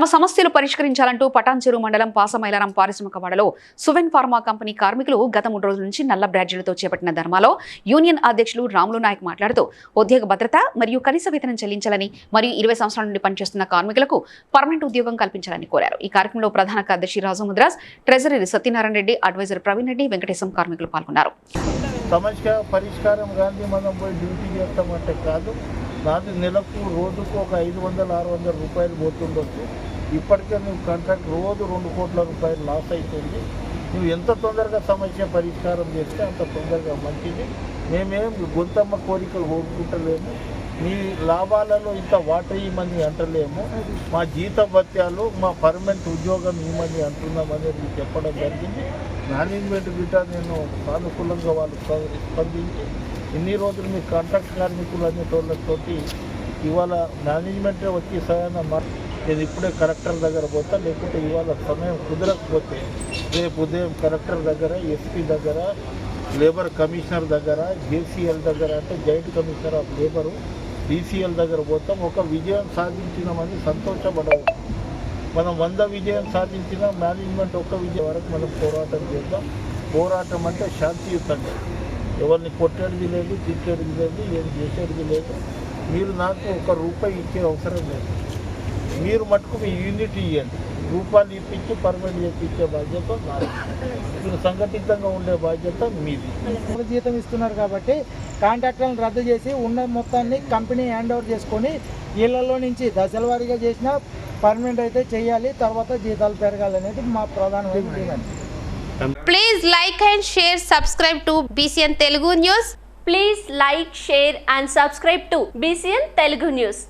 తమ సమస్యలు పరిష్కరించాలంటూ పటాన్చెరు మండలం పాసమైలారం పారిశ్రామిక వాడలో సువెన్ ఫార్మా కంపెనీ కార్మికులు గత మూడు రోజుల నుంచి నల్ల బ్రాడ్జీలతో చేపట్టిన ధర్మాలో యూనియన్ అధ్యక్షులు రాములు నాయక్ మాట్లాడుతూ ఉద్యోగ భద్రత మరియు కనీస వేతనం చెల్లించాలని మరియు ఇరవై సంవత్సరాల నుండి పనిచేస్తున్న కార్మికులకు పర్మనెంట్ ఉద్యోగం కల్పించాలని కోరారు. ఈ కార్యక్రమంలో ప్రధాన కార్యదర్శి రాజు ముద్రాస్ ట్రెజరీ సత్యనారాయణ రెడ్డి అడ్వైజర్ ప్రవీణ్ రెడ్డి వెంకటేశం కార్మికులు పాల్గొన్నారు. సమస్య పరిష్కారం గాంధీ మనం పోయి డ్యూటీ చేస్తామంటే కాదు. నాది నెలకు రోజుకు ఒక ఐదు వందల ఆరు వందల రూపాయలు పోతుండొచ్చు. ఇప్పటికే నువ్వు కాంట్రాక్ట్ రోజు రెండు కోట్ల రూపాయలు లాస్ అవుతుంది నువ్వు ఎంత తొందరగా సమస్య పరిష్కారం చేస్తే అంత తొందరగా మంచిది. మేమేం గొంతమ్మ కోరికలు కోరుకుంటలేము. మీ లాభాలలో ఇంత వాటర్ ఇవ్వమని అంటలేము. మా జీత భత్యాలు మా పర్మనెంట్ ఉద్యోగం ఇవ్వమని అంటున్నామని చెప్పడం జరిగింది. మేనేజ్మెంట్ గిట్ట నేను సానుకూలంగా వాళ్ళు స్ప- స్పందించి ఇన్ని రోజులు మీ కాంట్రాక్ట్ కార్మికులు అనేటోళ్ళతోటి ఇవాళ మేనేజ్మెంటే వచ్చి సరైన మా నేను ఇప్పుడే కలెక్టర్ దగ్గర పోతా లేకుంటే ఇవాళ సమయం కుదరకపోతే రేపు ఉదయం కలెక్టర్ దగ్గర ఎస్పీ దగ్గర లేబర్ కమిషనర్ దగ్గర జేసీఎల్ దగ్గర అంటే joint commissioner of labour DCL దగ్గర పోతాం. ఒక విజయం సాధించినామని సంతోషపడవచ్చు మనం వంద విజయం సాధించిన మేనేజ్మెంట్ ఒక్క విజయం వరకు మనం పోరాటం చేద్దాం. పోరాటం అంటే శాంతియుతంగా. ఎవరిని కొట్టేది లేదు తిట్టేది లేదు ఏం చేసేది లేదు. మీరు నాకు ఒక రూపాయి ఇచ్చే అవసరం లేదు. మీరు మటుకు మీ యూనిట్ ఇవ్వండి రూపాయలు ఇప్పించి పర్మనెంట్ చేపించే బాధ్యత మీరు సంఘటితంగా ఉండే బాధ్యత మీది. జీతం ఇస్తున్నారు కాబట్టి కాంట్రాక్టర్లను రద్దు చేసి ఉన్న మొత్తాన్ని కంపెనీ హ్యాండ్ ఓవర్ చేసుకొని ఇళ్ళలో నుంచి దశల వారీగా చేసిన పర్మనెంట్ అయితే చేయాలి తర్వాత జీతాలు పెరగాలి అనేది మా ప్రధాన please like and share subscribe to BCN Telugu news please like share and subscribe to BCN Telugu news